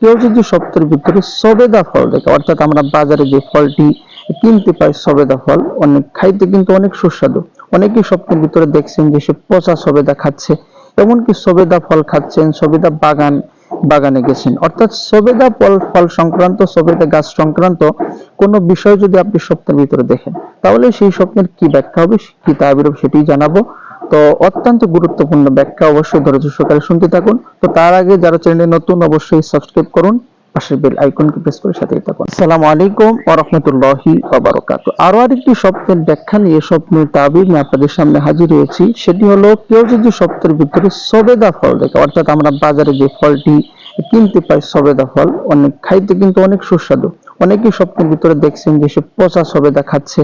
কেউ যদি স্বপ্নের ভিতরে সবেদা ফল দেখে, অর্থাৎ আমরা বাজারে যে ফলটি কিনতে পাই সবেদা ফল, অনেক খাইতে কিন্তু অনেক সুস্বাদু। অনেকেই স্বপ্নের ভিতরে দেখছেন যে সে পচা সবেদা খাচ্ছে, এমনকি সবেদা ফল খাচ্ছেন, সবেদা বাগান, বাগানে গেছেন। অর্থাৎ সবেদা ফল ফল সংক্রান্ত, সবেদা গাছ সংক্রান্ত কোনো বিষয় যদি আপনি স্বপ্নের ভিতরে দেখেন, তাহলে সেই স্বপ্নের কি ব্যাখ্যা হবে? কি হবে সেটি জানাব। তো অত্যন্ত গুরুত্বপূর্ণ ব্যাখ্যা অবশ্যই ধৈর্য সহকারে শুনতে থাকুন। তো তার আগে যারা চ্যানেলে নতুন, অবশ্যই সাবস্ক্রাইব করুন, পাশের বেল আইকনকে প্রেস করে থাকুন। আলাইকুম আরও আরেকটি স্বপ্নের ব্যাখ্যা নিয়ে স্বপ্নের আপনাদের সামনে হাজির হয়েছি। সেটি হলো কেউ যদি স্বপ্নের ভিতরে সবেদা ফল দেখে। অর্থাৎ আমরা বাজারে যে ফলটি কিনতে পাই সবেদা ফল, অনেক খাইতে কিন্তু অনেক সুস্বাদু। অনেকেই স্বপ্নের ভিতরে দেখছেন যে সে পচা সবেদা খাচ্ছে,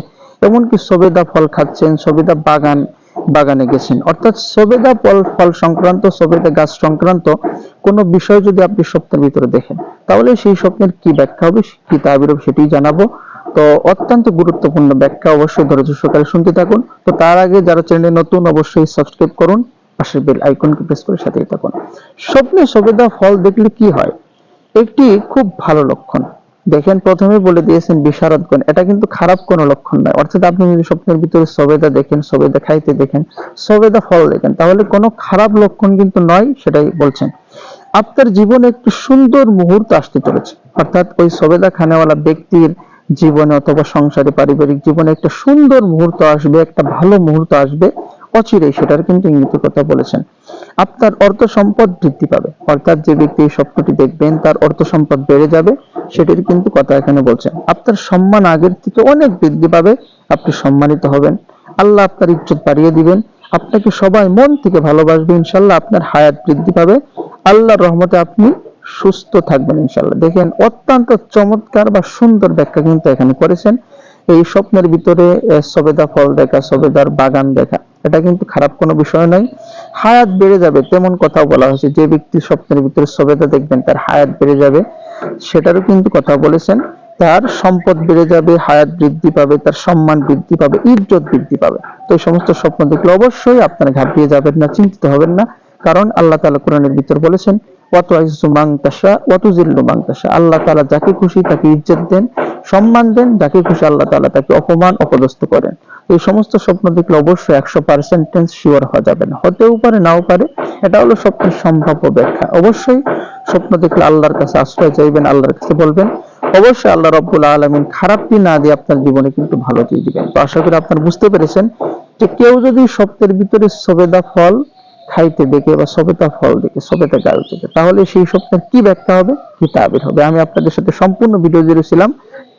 এমনকি সবেদা ফল খাচ্ছেন সবেদা বাগান বাগানে গেছেন। অর্থাৎ সবেদা ফল ফল সংক্রান্ত, সবেদা গাছ সংক্রান্ত কোনো বিষয় যদি আপনি স্বপ্নের ভিতরে দেখেন, তাহলে সেই স্বপ্নের কি ব্যাখ্যা হবে? কি তাবির হবে সেটি জানাব। তো অত্যন্ত গুরুত্বপূর্ণ ব্যাখ্যা অবশ্যই ধৈর্য সহকারে শুনতে থাকুন। তো তার আগে যারা চ্যানেলে নতুন, অবশ্যই সাবস্ক্রাইব করুন, পাশের বেল আইকনকে প্রেস করে সাথেই থাকুন। স্বপ্নে সবেদা ফল দেখলে কি হয়? একটি খুব ভালো লক্ষণ। দেখেন প্রথমে বলে দিয়েছেন বিশারদগণ। এটা কিন্তু খারাপ কোনো লক্ষণ নয়। অর্থাৎ আপনি যদি স্বপ্নের ভিতরে সবেদা দেখেন, সবেদা খাইতে দেখেন, সবেদা ফল দেখেন, তাহলে কোনো খারাপ লক্ষণ কিন্তু নয়, সেটাই বলছেন। আপনার জীবনে একটি সুন্দর মুহূর্ত আসতে চলেছে। অর্থাৎ ওই সবেদা খানেওয়ালা ব্যক্তির জীবনে অথবা সংসারে পারিবারিক জীবনে একটা সুন্দর মুহূর্ত আসবে, একটা ভালো মুহূর্ত আসবে। অচিরেই, সেটার কিন্তু ইঙ্গিত কথা বলেছেন। আপনার অর্থ সম্পদ বৃদ্ধি পাবে। অর্থাৎ যে ব্যক্তি এই স্বপ্নটি দেখবেন, তার অর্থ সম্পদ বেড়ে যাবে, সেটির কিন্তু কথা এখানে বলছেন। আপনার সম্মান আগের থেকে অনেক বৃদ্ধি পাবে। আপনি সম্মানিত হবেন। আল্লাহ আপনার ইজ্জত বাড়িয়ে দিবেন। আপনাকে সবাই মন থেকে ভালোবাসবে, ইনশাল্লাহ আপনার হায়াত বৃদ্ধি পাবে। আল্লাহর রহমতে আপনি সুস্থ থাকবেন, ইনশাল্লাহ। দেখেন, অত্যন্ত চমৎকার বা সুন্দর ব্যাখ্যা কিন্তু এখানে করেছেন। এই স্বপ্নের ভিতরে সবেদা ফল দেখা, সবেদার বাগান দেখা। এটা কিন্তু খারাপ কোনো বিষয় নয়। হায়াত বেড়ে যাবে, তেমন কথা বলা হয়েছে। যে ব্যক্তি স্বপ্নের ভিতরে সবেদা দেখবেন, তার হায়াত বেড়ে যাবে। সেটারও কিন্তু কথা বলেছেন। তার সম্পদ বেড়ে যাবে, হায়াত বৃদ্ধি পাবে, তার সম্মান বৃদ্ধি পাবে, ইজ্জত বৃদ্ধি পাবে। তো এই সমস্ত স্বপ্ন দেখলে অবশ্যই আপনার ঘাবড়িয়ে যাবেন না, চিন্তিত হবেন না। কারণ আল্লাহ তাআলা কোরআনের ভিতর বলেছেন ওয়াতু আইজু মাং তাশা ওয়াতু জিল্লু মাং তাশা। আল্লাহ তাআলা যাকে খুশি তাকে ইজ্জত দেন, সম্মান দেন, যাকে খুশি আল্লাহ তাআলা তাকে অপমান, অপদস্থ করেন। এই সমস্ত স্বপ্ন দেখলে অবশ্যই একশো পার্সেন্টেজ শিওর হওয়া যাবে না। হতেও পারে, নাও পারে, এটা হলো স্বপ্নের সম্ভাব্য ব্যাখ্যা। অবশ্যই স্বপ্ন দেখলে আল্লাহর কাছে আশ্রয় চাইবেন, আল্লাহর কাছে বলবেন। অবশ্যই আল্লাহ রব্বুল আলমিন খারাপটি না দিয়ে আপনার জীবনে কিন্তু ভালো দিয়ে দিবেন। তো আশা করি আপনার বুঝতে পেরেছেন যে কেউ যদি স্বপ্নের ভিতরে সবেদা ফল খাইতে দেখে বা সবেতা ফল দেখে সবেতা গাল দেখে, তাহলে সেই স্বপ্নের কি ব্যাখ্যা হবে? কি তাবির হবে। আমি আপনাদের সাথে সম্পূর্ণ ভিডিও জুড়েছিলাম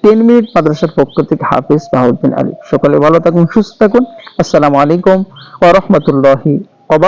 টেন মিনিট মাদ্রাসার পক্ষ থেকে হাফিজ বাহাউদ্দিন আলী। সকলে ভালো থাকুন, সুস্থ থাকুন। আসসালামু আলাইকুম ওয়া রাহমাতুল্লাহি ওয়া